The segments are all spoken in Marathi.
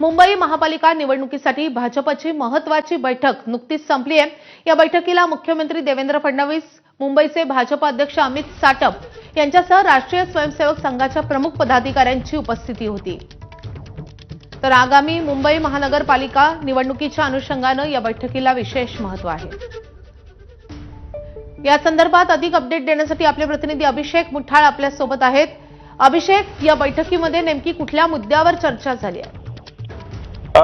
मुंबई महापालिका निवडणुकीसाठी भाजपची महत्वाची बैठक नुकतीच संपली आहे. या बैठकीला मुख्यमंत्री देवेंद्र फडणवीस मुंबईचे भाजप अध्यक्ष अमित साटप यांच्यासह राष्ट्रीय स्वयंसेवक संघाच्या प्रमुख पदाधिकाऱ्यांची उपस्थिती होती. तर आगामी मुंबई महानगरपालिका निवडणुकीच्या अनुषंगानं या बैठकीला विशेष महत्त्व आहे. या संदर्भात अधिक अपडेट देण्यासाठी आपले प्रतिनिधी अभिषेक मुठाळ आपल्यासोबत आहेत. अभिषेक या बैठकीमध्ये नेमकी कुठल्या मुद्द्यावर चर्चा झाली आहे?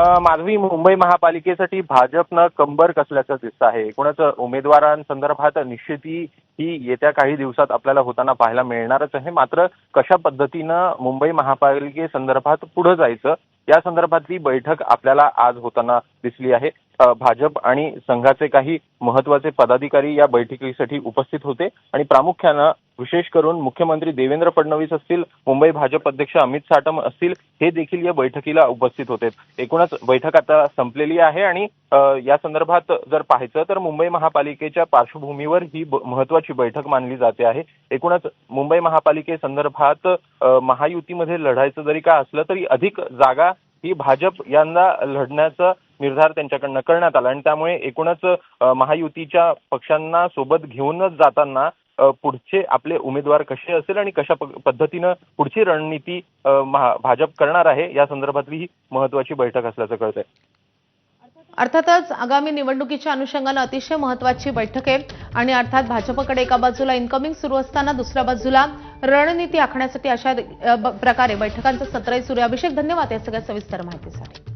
माधवी मुंबई महापालिकेसाठी भाजपनं कंबर कसल्याचं दिसतं आहे? एकूणच उमेदवारांसंदर्भात निश्चिती ही येत्या काही दिवसात आपल्याला होताना पाहायला मिळणारच आहे. मात्र कशा पद्धतीनं मुंबई महापालिकेसंदर्भात पुढे जायचं? या संदर्भातली बैठक आपल्याला आज होताना दिसली आहे. भाजप आणि संघाचे काही महत्त्वाचे पदाधिकारी या बैठकीसाठी उपस्थित होते आणि प्रामुख्यानं विशेष करून मुख्यमंत्री देवेंद्र फडणवीस असतील मुंबई भाजप अध्यक्ष अमित साटम असतील हे देखील या बैठकीला उपस्थित होते. एकूणच बैठक आता संपलेली आहे आणि या संदर्भात जर पाहायचं तर मुंबई महापालिकेच्या पार्श्वभूमीवर ही महत्वाची बैठक मानली जाते आहे. एकूणच मुंबई महापालिकेसंदर्भात महायुतीमध्ये लढायचं जरी का असलं तरी अधिक जागा ही भाजप यांना लढण्याचं निर्धार त्यांच्याकडनं करण्यात आला. आणि त्यामुळे एकूणच महायुतीच्या पक्षांना सोबत घेऊनच जाताना पुढचे आपले उमेदवार कसे असेल आणि कशा पद्धतीनं पुढची रणनीती भाजप करणार आहे या संदर्भातली ही महत्वाची बैठक असल्याचं कळतंय. अर्थातच आगामी निवडणुकीच्या अनुषंगानं अतिशय महत्वाची बैठक आहे. आणि अर्थात भाजपकडे एका बाजूला इन्कमिंग सुरू असताना दुसऱ्या बाजूला रणनीती आखण्यासाठी अशा प्रकारे बैठकांचं सत्रही सुरू अभिषेक धन्यवाद या सगळ्या सविस्तर माहितीसाठी.